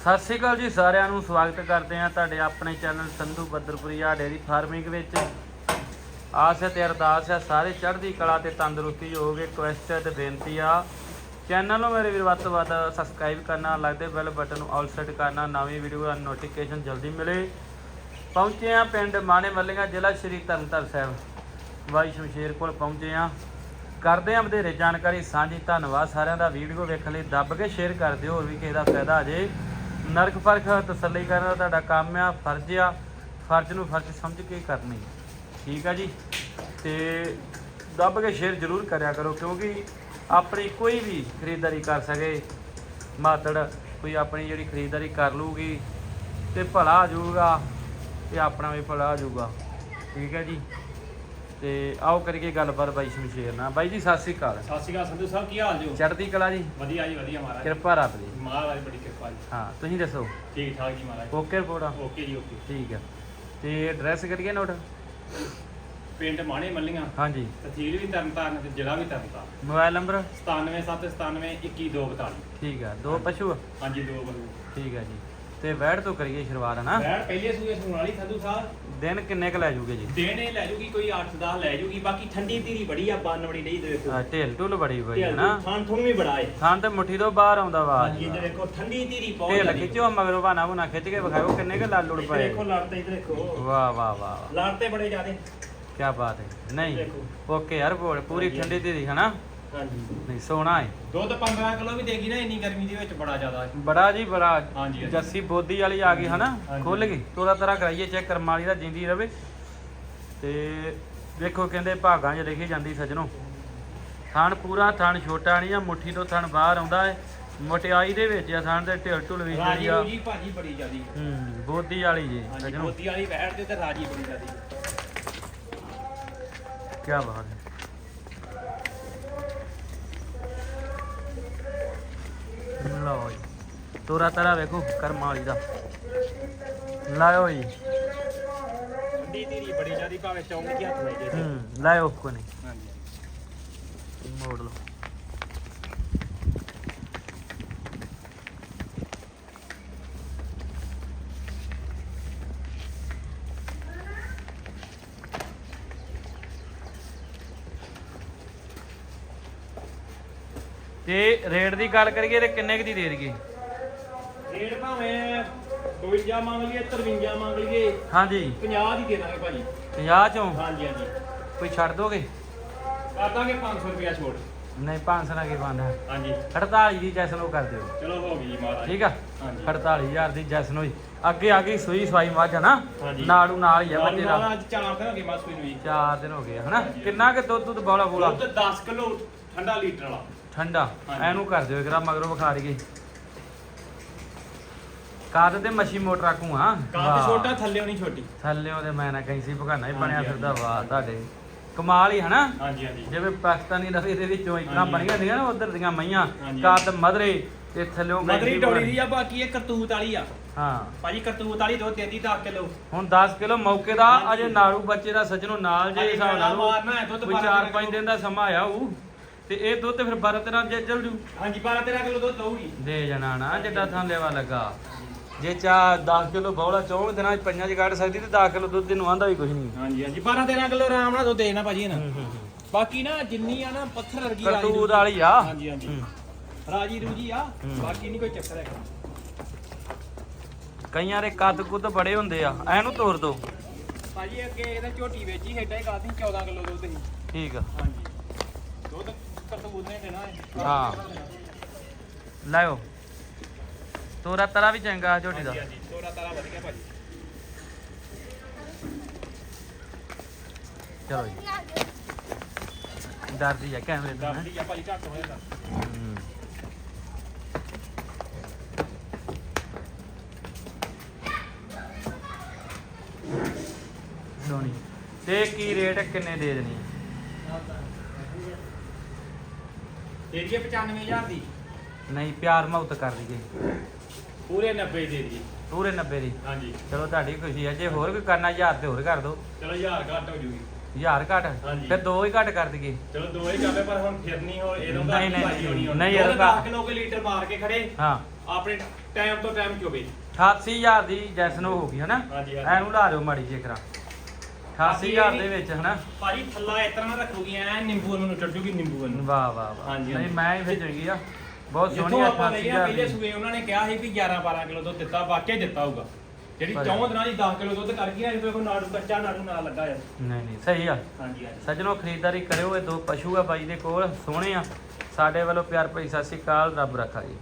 ਸਤਿ ਸ਼੍ਰੀ ਅਕਾਲ ਜੀ, ਸਾਰਿਆਂ ਨੂੰ ਸਵਾਗਤ ਕਰਦੇ ਹਾਂ ਤੁਹਾਡੇ ਆਪਣੇ channel Sandhu Badarpuria dairy farming ਵਿੱਚ। ਆਸ ਹੈ ਤੇ ਅਰਦਾਸ ਹੈ, ਸਾਰੇ ਚੜ੍ਹਦੀ ਕਲਾ ਤੇ ਤੰਦਰੁਸਤੀ ਹੋਵੇ ਰਿਕੁਐਸਟ ਤੇ ਬੇਨਤੀ ਆ। ਚੈਨਲ ਨੂੰ ਮੇਰੇ ਵੀਰ ਵੱਧ ਤੋਂ ਵੱਧ ਸਬਸਕ੍ਰਾਈਬ ਕਰਨਾ ਲੱਗਦੇ ਬੈਲ ਬਟਨ ਨੂੰ ਆਲ ਸੈੱਟ ਕਰਨਾ, ਨਵੀਂ ਵੀਡੀਓ ਦਾ ਨੋਟੀਫਿਕੇਸ਼ਨ ਜਲਦੀ ਮਿਲੇ। ਪਹੁੰਚੇ ਆ ਪਿੰਡ ਮਾਣੇ ਮੱਲੀਆਂ, ਜ਼ਿਲ੍ਹਾ ਸ਼੍ਰੀ ਤਰਨਤਾਰਨ ਸਾਹਿਬ। ਵਾਈ ਸ਼ਮਸ਼ੇਰ ਕੋਲ ਪਹੁੰਚੇ ਆ ਕਰਦੇ ਆ ਵਧੇਰੇ ਜਾਣਕਾਰੀ, ਸਾਂਝੀ ਧੰਨਵਾਦ ਸਾਰਿਆਂ ਦਾ। ਵੀਡੀਓ ਵੇਖਣ ਲਈ ਦੱਬ ਕੇ ਸ਼ੇਅਰ ਕਰ ਦਿਓ, ਹੋਰ ਵੀ ਕਿਸੇ ਦਾ ਫਾਇਦਾ ਆ ਜੇ। ਨਰਕ ਪਰਖ ਤਸੱਲੀ ਕਰਨ ਤੁਹਾਡਾ ਕੰਮ ਆ, ਫਰਜ਼ ਆ। ਫਰਜ਼ ਨੂੰ ਫਰਜ਼ ਸਮਝ ਕੇ ਕਰਨੀ ਠੀਕ ਆ ਜੀ? ਤੇ ਦੱਬ ਕੇ ਸ਼ੇਅਰ ਜ਼ਰੂਰ ਕਰਿਆ ਕਰੋ, ਕਿਉਂਕਿ ਆਪਣੀ ਕੋਈ ਵੀ ਖਰੀਦਦਾਰੀ ਕਰ ਸਕੇ, ਮਾਤੜ ਕੋਈ ਆਪਣੀ ਜਿਹੜੀ ਖਰੀਦਦਾਰੀ ਕਰ ਲੂਗੀ ਤੇ ਭਲਾ ਆ ਜਾਊਗਾ, ਤੇ ਆਪਣਾ ਵੀ ਭਲਾ ਆ ਜਾਊਗਾ। ਠੀਕ ਹੈ ਜੀ? ਤੇ ਆਓ ਕਰੀਏ ਗੱਲਬਾਤ ਬਾਈ ਸ਼ਮਸ਼ੇਰ ਨਾਲ। ਬਾਈ ਜੀ ਸਤਿ ਸ੍ਰੀ ਅਕਾਲ। ਸਤਿ ਸ਼੍ਰੀ ਅਕਾਲ ਸੰਧੂ ਸਾਹਿਬ ਕੀ ਹਾਲ ਜੋ? ਚੜ੍ਹਦੀ ਕਲਾ ਜੀ? ਵਧੀਆ ਜੀ ਵਧੀਆ ਮਹਾਰਾਜ। ਕਿਰਪਾ ਰੱਬ ਦੀ। ਮਹਾਰਾਜ ਬੜੀ ਕਿਰਪਾ ਜੀ। ਹਾਂ ਤੁਸੀਂ ਦੱਸੋ? ਠੀਕ ਠਾਕ ਜੀ ਮਹਾਰਾਜ। ਓਕੇ ਰਿਪੋਰਟ ਆ? ਓਕੇ ਜੀ ਓਕੇ। ਠੀਕ ਹੈ ਤੇ ਐਡਰੈਸ ਕਰੀਏ ਨੋਟ? ਪਿੰਡ ਮਾਣੇ ਮੱਲੀਆਂ। ਹਾਂਜੀ। ਤਹਿਸੀਲ ਵੀ ਤਰਨਤਾਰਨ ਤੇ ਜ਼ਿਲ੍ਹਾ ਵੀ ਤਰਨਤਾਰਨ। Mobile number? 9797912242 ਠੀਕ ਆ। ਦੋ ਪਸ਼ੂ ਆ? ਹਾਂਜੀ ਦੋ ਬਰੂ ਠੀਕ ਹੈ ਜੀ। ਤੇ ਵੈੜ ਤੋਂ ਕਰੀਏ ਸ਼ੁਰੂਆਤ ਹਨਾ ਬੈਠ ਪਹਿਲੇ ਸੂਏ ਸੁਣ ਵਾਲੀ ਸੰਧੂ ਸਾਹਿਬ। ਦਿਨ ਕਿੰਨੇ ਕ ਲੈ ਜੂਗੇ ਜੀ? ਦੇਣੇ ਲੈ ਜੂਗੀ ਕੋਈ 8-10 ਲੈ ਜੂਗੀ ਬਾਕੀ ਠੰਡੀ ਧੀਰੀ ਬੜੀ ਆ ਬੰਨ ਬੜੀ ਨਹੀਂ ਦੇਖੋ ਆ, ਢਿੱਲ ਢੁੱਲ ਬੜੀ ਹੋਈ ਹੈ ਨਾ। ਥਾਂ ਥੁਣ ਵੀ ਬੜਾ ਏ। ਥਾਂ ਤੇ ਮੁੱਠੀ ਤੋਂ ਬਾਹਰ ਆਉਂਦਾ ਵਾ ਹਾਂਜੀ ਇਹ ਦੇਖੋ ਠੰਡੀ ਧੀਰੀ ਬਹੁਤ ਢਿੱਲ ਜ਼ਿਆਦੀ। ਖਿੱਚੋ ਮਗਰੋਂ ਬਾਨਾ ਬੁਨਾ ਖਿੱਚ ਕੇ ਵਿਖਾਓ ਕਿੰਨੇ ਕ ਲਾਲ ਲੁੜ ਇੱਧਰ ਪਏ। ਦੇਖੋ ਲੜ ਤੇ ਇੱਧਰ ਦੇਖੋ। ਵਾਹ ਵਾਹ ਵਾਹ ਵਾਹ। ਲੜ ਤੇ ਬੜੇ ਜ਼ਿਆਦੇ। ਕੀ ਬਾਤ ਹੈ। ਨਹੀਂ ਦੇਖੋ। ਓਕੇ ਯਾਰ ਬੋਲ ਪੂਰੀ। ਠੰਡੀ ਦੀ ਹਨਾ? ਹਾਂਜੀ। ਨਹੀਂ ਸੋਹਣਾ ਹੈ। ਦੁੱਧ 15 ਕਿਲੋ ਵੀ ਦੇਗੀ ਨਾ ਇੰਨੀ ਗਰਮੀ ਦੇ ਵਿੱਚ ਬੜਾ ਜ਼ਿਆਦਾ। ਹੈ ਬੜਾ ਜੀ ਬੜਾ। ਹਾਂਜੀ, ਹਾਂਜੀ। ਜੱਸੀ ਬੋਦੀ ਵਾਲੀ ਆ ਗਈ ਹਨਾ? ਹਾਂਜੀ। ਖੁੱਲ ਗਈ। ਤੋਰਾ ਤਰਾ ਕਰਾਈਏ ਚੈੱਕ ਕਰਮ ਵਾਲੀ ਦਾ ਜਿੰਦੀ ਰਵੇ। ਤੇ ਵੇਖੋ ਕਹਿੰਦੇ ਭਾਗਾਂ 'ਚ ਲਿਖੀ ਜਾਂਦੀ ਸਜਣੋ। ਥਣ ਪੂਰਾ ਥਣ ਛੋਟਾ ਨਹੀਂ ਆ ਮੁੱਠੀ ਤੋਂ ਥਣ ਬਾਹਰ ਆਉਂਦਾ ਹੈ। ਮੋਟਿਆਈ ਦੇ ਵਿੱਚ ਆ ਥਣ ਦੇ ਢਿੱਲ ਢੁੱਲ ਵੀ ਜਿਹੜੀ ਰਾਜੀ ਆ ਜੀ ਭਾਜੀ ਬੜੀ ਜ਼ਿਆਦੀ ਹੂੰ ਬੋਦੀ ਵਾਲੀ ਜੀ ਹਾਂਜੀ ਸਜਣੋ। ਵਾਲੀ ਬੈਠ ਤੇ ਤੇ ਰਾਜੀ ਬੜੀ ਜ਼ਿਆਦੀ ਕੀ ਬਾਤ ਹੈ ਲਓ ਜੀ ਤੋਰਾ ਤਰਾ ਵੇਖੋ ਕਰਮ ਵਾਲੀ ਦਾ। ਲਾਓ ਜੀ। ਠੰਡੀ ਧੀਰੀ ਬੜੀ ਜ਼ਿਆਦੀ ਭਾਵੇਂ ਚੌਂਕ ਹੱਥ ਲਾਈ ਜੇ ਹੂੰ ਲਾਓ ਕੋ ਨਹੀਂ। ਹਾਂਜੀ। ਮੋੜ ਲਓ। ਤੇ ਰੇਟ ਦੀ ਗੱਲ ਕਰੀਏ ਤੇ ਕਿੰਨੇ ਕੁ ਦੀ ਦੇ ਦਈਏ? ਰੇਟ ਭਾਵੇਂ 52 ਮੰਗ ਲਈਏ 53 ਮੰਗ ਲਈਏ ਹਾਂਜੀ। 50 ਦੀ ਦੇ ਦਾਂਗੇ ਭਾਜੀ। 50 ਚੋਂ? ਹਾਂਜੀ ਹਾਂਜੀ। ਕੋਈ ਛੱਡ ਦੋਗੇ? ਕਰ ਦਾਂਗੇ 500 ਰੁਪਿਆ ਛੋੜ ਨਹੀਂ 500 ਨਾਲ ਕੀ ਬੰਦਾ ਹਾਂਜੀ। 48 ਦੀ ਜੈਸਨ ਉਹ ਕਰ ਦਿਓ। ਚਲੋ ਹੋ ਗਈ ਜੀ ਮਹਾਰਾਜ। ਠੀਕ ਆ? ਹਾਂਜੀ। 48000 ਦੀ ਜੈਸਨ ਹੋਈ ਅੱਗੇ ਆ ਗਈ ਸੂਈ ਸਵਾਈ ਮੱਝ ਆ ਨਾ ਹਾਂਜੀ। ਨਾੜੂ ਨਾਲ ਹੀ ਆ ਬੱਚੇ ਨਾਲ ਦਾ ਅੱਜ ਚਾਰ ਦਿਨ ਹੋ ਗਏ ਨੂੰ ਦਿਨ ਹੋ ਹਨਾ? ਕਿੰਨਾ ਕਿ ਦੁੱਧ ਦੁੱਧ ਬੋਲਾ ਬੋਲਾ? ਦੁੱਧ 10 ਕਿਲੋ ਠੰਡਾ ਲੀਟਰ ਵਾਲਾ। ਠੰਡਾ। ਹਾਂਜੀ। ਐਨੂੰ ਕਰ ਦਿਓ ਇਕਰਾ ਮਗਰੋਂ ਵਿਖਾ ਰਹੀਏ ਕਾਦ ਤੇ ਮੱਛੀ ਮੋਟਰ ਆਕੂ ਆ? ਕਾਹ ਛੋਟਾ ਥੱਲੇ ਨਹੀਂ ਛੋਟੀ। ਥੱਲੇ ਉਹਦੇ ਮੈਂ ਨਾ ਕਹੀਂ ਸੀ ਭਗਾਨਾ ਹੀ ਬਣਿਆ ਫਿਰਦਾ ਵਾਹ ਤੁਹਾਡੇ। ਕਮਾਲ ਹੀ ਹਨਾ? ਹਾਂਜੀ ਹਾਂਜੀ। ਜਿਵੇਂ ਪਾਕਿਸਤਾਨੀ ਰਵੀ ਦੇ ਵਿੱਚੋਂ ਇਤਨਾ। ਬਣੀਆਂ ਹੁੰਦੀਆਂ ਨਾ ਉਧਰ ਦੀਆਂ ਮਈਆਂ ਹਾਂਜੀ। ਕਾਦ ਮਧਰੇ ਤੇ ਥੱਲਿਓਂ ਮਦਰੀ ਕੈਂਚੀ। ਦੀ ਆ ਬਾਕੀ ਇਹ ਕਰਤੂਤ ਵਾਲੀ ਆ। ਹਾਂ। ਭਾਜੀ ਕਰਤੂਤ ਵਾਲੀ ਦੁੱਧ ਦੇਦੀ 10 ਕਿਲੋ। ਹੁਣ 10 ਕਿਲੋ ਮੌਕੇ ਦਾ। ਅਜੇ ਨਾੜੂ ਬੱਚੇ ਦਾ ਸੱਜਣੋ ਨਾਲ ਜੇ ਹਾਂਜੀ, ਹਿਸਾਬ ਨਾਲ ਮਾਰਨਾ ਹੈ, ਦੁੱਧ ਕੋਈ ਬਾਰਾਂ 4-5 ਕਿਲੋ। ਦਿਨ ਦਾ ਸਮਾਂ ਆਇਆ ਉਹ ਤੇ ਇਹ ਦੁੱਧ ਫਿਰ 12 13 ਜੇ ਚੱਲ ਜੂ। ਹਾਂਜੀ 12 13 ਕਿਲੋ ਦੁੱਧ ਦਊਗੀ ਦੇ ਜਣਾ ਨਾ ਜਿੱਡਾ ਥਾਂ ਲੈਵਾ ਲੱਗਾ। ਜੇ ਚਾ 10 ਕਿਲੋ ਬੌਲਾ ਚੌਂ ਦਿਨਾਂ ਚ ਪੰਜਾਂ ਚ ਕੱਢ ਸਕਦੀ ਤੇ 10 ਕਿਲੋ ਦੁੱਧ ਨੂੰ ਆਂਦਾ ਵੀ ਕੁਝ ਨਹੀਂ। ਹਾਂਜੀ ਹਾਂਜੀ। 12 13 ਕਿਲੋ ਆਰਾਮ ਨਾਲ ਦੁੱਧ ਦੇਣਾ ਭਾਜੀ ਨਾ ਬਾਕੀ ਨਾ ਜਿੰਨੀ ਆ ਨਾ ਪੱਥਰ ਵਰਗੀ ਕਰਤੂਤ। ਵਾਲੀ ਆ। ਹਾਂਜੀ ਹਾਂਜੀ। ਹੂੰ। ਰਾਜੀ ਰੂਜੀ ਆ। ਹੂੰ। ਬਾਕੀ ਨਹੀਂ ਕੋਈ ਚੱਕਰ ਹੈਗਾ। ਕਈਆਂ ਦੇ ਕੱਦ ਕੁੱਦ ਬੜੇ ਹੁੰਦੇ ਆ। ਐਨੂੰ ਤੋੜ ਦੋ। ਭਾਜੀ ਅੱਗੇ ਇਹਦਾ ਝੋਟੀ ਵੇਚੀ ਹੈਡਾ ਹੀ ਕਾਦੀ 14 ਕਿਲੋ ਦੁੱਧ ਸੀ। ਠੀਕ ਆ। ਹਾਂਜੀ। ਦੁੱਧ ਕਰਤੂਤ ਨੇ ਦੇਣਾ ਹੈ। ਹਾਂ। ਲਾਓ ਤੋਰਾ ਤਰਾ ਵੀ ਚੰਗਾ ਝੋਟੀ ਦਾ ਹਾਂਜੀ ਹਾਂਜੀ ਤੋਰਾ ਤਾਰਾ ਵਧ ਗਿਆ ਭਾਜੀ ਚਲੋ ਜੀ ਡਰਦੀ ਆ ਕੈਮਰੇ ਹੈਂ। ਦੱਸਦੀ ਆ ਭਾਜੀ ਘੱਟ ਹੋ ਜਾਂਦਾ। ਸੋਹਣੀ ਤੇ ਕੀ ਰੇਟ ਕਿੰਨੇ ਦੇ ਦੇਣੀ? ਦੇ ਦਈਏ 95000 ਦੀ ਨਹੀਂ ਪਿਆਰ ਮੁਹੱਬਤ ਕਰ ਦਈਏ ਪੂਰੇ 90 ਦੇ ਪੂਰੇ 90 ਦੀ? ਹਾਂਜੀ। ਚਲੋ ਤੁਹਾਡੀ ਖੁਸ਼ੀ ਹੈ ਜੇ ਹੋਰ ਕੋਈ ਕਰਨਾ 1000 ਤੇ ਹੋਰ ਕਰ ਦਿਓ ਚਲੋ 1000 ਘੱਟ ਹੋ ਜੂਗੀ। 1000 ਘੱਟ? ਹਾਂਜੀ। ਫਿਰ ਦੋ ਹੀ ਘੱਟ ਕਰ ਦਈਏ। ਚਲੋ ਦੋ ਹੀ ਚੱਲੇ ਪਰ ਹੁਣ ਫਿਰਨੀ ਹੋ ਇਹਦੋਂ ਨਹੀਂ, ਘੱਟ ਨਹੀਂ, ਭਾਜੀ ਹੋਣੀ ਹੁਣ। ਨਹੀਂ, ਇਹਦਾ 10 ਕਿਲੋ ਕੇ ਲੀਟਰ ਮਾਰ ਕੇ ਖੜੇ। ਹਾਂ। ਆਪਣੇ ਟਾਈਮ ਤੋਂ ਟਾਈਮ ਚੋਵੇ 88000 ਦੀ ਜੈਸਨੋ ਹੋ ਗਈ ਹਨਾ? ਹਾਂਜੀ, ਹਾਂਜੀ। ਐਨੂੰ ਲਾ ਦਿਓ ਮਾੜੀ ਜੇਕਰਾ 88000 ਦੇ ਵਿੱਚ ਹਨਾ? ਭਾਜੀ ਥੱਲਾ ਇਸ ਤਰ੍ਹਾਂ ਰੱਖੂਗੀ ਐ ਨਿੰਬੂ ਨੂੰ ਚੜ ਜੂਗੀ ਨਿੰਬੂ ਨੂੰ। ਵਾਹ ਵਾਹ ਵਾਹ। ਹਾਂਜੀ, ਨਹੀਂ ਹਾਂਜੀ। ਮੈਂ ਹੀ ਫਿਰ ਚੰਗੀ ਆ। ਬਹੁਤ ਸੋਹਣੀ ਜਿੱਥੋਂ ਆਪਾਂ ਲਈ ਆ 88000 ਪਹਿਲੇ ਸੂਏ ਉਹਨਾਂ ਨੇ ਕਿਹਾ ਸੀ ਵੀ 11 12 ਕਿਲੋ ਦੁੱਧ ਦਿੱਤਾ ਵਾਕਿਆ ਦਿੱਤਾ ਹੋਊਗਾ। ਜਿਹੜੀ ਪਰ- 14 ਦਿਨਾਂ ਦੀ 10 ਕਿਲੋ ਦੁੱਧ ਕਰ ਗਈ ਨਾ ਇਹ ਦੇਖੋ ਨਾੜੂ ਕੱਚਾ ਨਾੜੂ ਨਾਲ ਲੱਗਾ ਆ। ਨਹੀਂ ਨਹੀਂ ਸਹੀ ਆ। ਹਾਂਜੀ ਹਾਂਜੀ। ਸੱਜਣੋ ਖਰੀਦਦਾਰੀ ਕਰਿਓ ਇਹ ਦੋ ਪਸ਼ੂ ਆ ਬਾਈ ਦੇ ਕੋਲ ਸੋਹਣੇ ਆ। ਸਾਡੇ ਵੱਲੋਂ ਪਿਆਰ ਭਰੀ ਸਤਿ ਸ਼੍ਰੀ ਅਕਾਲ ਰੱਬ ਰੱਖਾ ਜੀ।